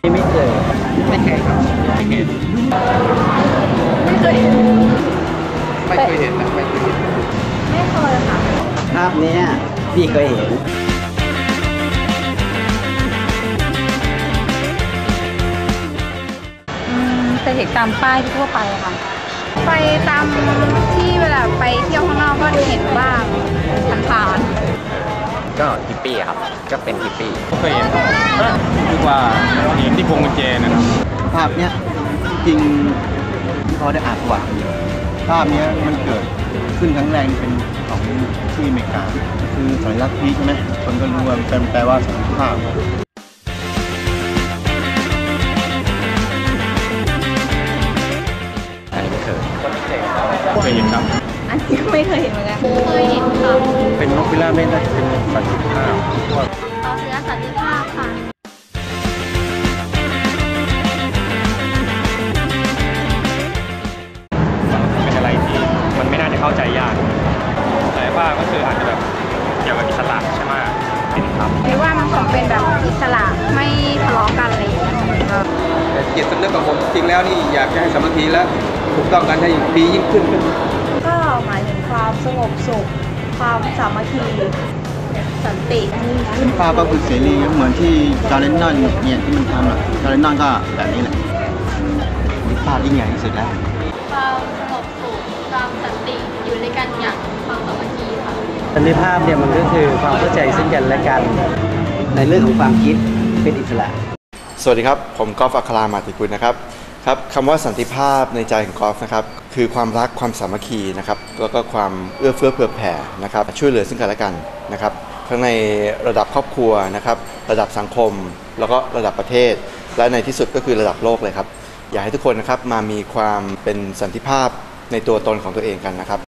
ไม่เคยไม่เคยครับไม่เห็นไม่เคยเห็นไม่เคยเห็นนะไม่เคยเห็นไม่เคยค่ะภาพนี้พี่เคยเห็นอืมแต่เห็นตามป้ายทั่วไปค่ะ ไปตามที่เวลาไปเที่ยวข้างนอกก็เห็นบ้างผ่า ก็ฮิปปี้ครับ ก็เป็นฮิปปี้เคยเห็นคือว่าเห็นที่พวงกุญแจนะครับภาพเนี้ยจริงที่เขาได้อ่านประวัติภาพเนี้ยมันเกิดขึ้นครั้งแรกเป็นของที่อเมริกา คือสัญลักษณ์พีชใช่ไหมคนก็รู้ว่าเป็นแปลว่าสันติภาพอันนี้ไม่เคยเคยเห็นครับๆอันนี้ก็ไม่เคยเห็นเหมือนกันเคยเห็นค่ะ ไม่น่าจะเป็นสันติภาพต่อเสือสันติภาพค่ะเป็นอะไรที่มันไม่น่าจะเข้าใจยากแต่ว่าก็คืออาจจะแบบเกี่ยวกับอิสระใช่ไหมเป็นครับหรือว่ามันคงเป็นแบบอิสระไม่ทะเลาะกันอะไรอย่างเงี้ยก็แต่จิตสำนึกของผมจริงแล้วนี่อยากจะให้สามัคคีและถูกต้องกันให้ดียิ่งขึ้น ก็หมายถึงความสงบสุข ความสามัคคีสันติภาพก็คือเสรีเหมือนที่จอร์แดนนอนเนี่ยที่มันทำอะจอร์แดนนอนก็แบบนี้แหละภาพยิ่งใหญ่ที่สุดแล้วความสงบสุขความสันติอยู่ในกันอย่างความสามัคคีค่ะสันติภาพเนี่ยมันก็คือความเข้าใจซึ่งกันและกันในเรื่องของความคิดเป็นอิสระ สวัสดีครับ ผมกอล์ฟอัครามาติกุลนะครับ ครับคำว่าสันติภาพในใจของกอล์ฟนะครับคือความรักความสามัคคีนะครับแล้วก็ความเอื้อเฟื้อเผื่อแผ่นะครับช่วยเหลือซึ่งกันและกันนะครับทั้งในระดับครอบครัวนะครับระดับสังคม แล้วก็ระดับประเทศ และในที่สุดก็คือระดับโลกเลยครับ อยากให้ทุกคนนะครับมามีความเป็นสันติภาพในตัวตนของตัวเองกันนะครับ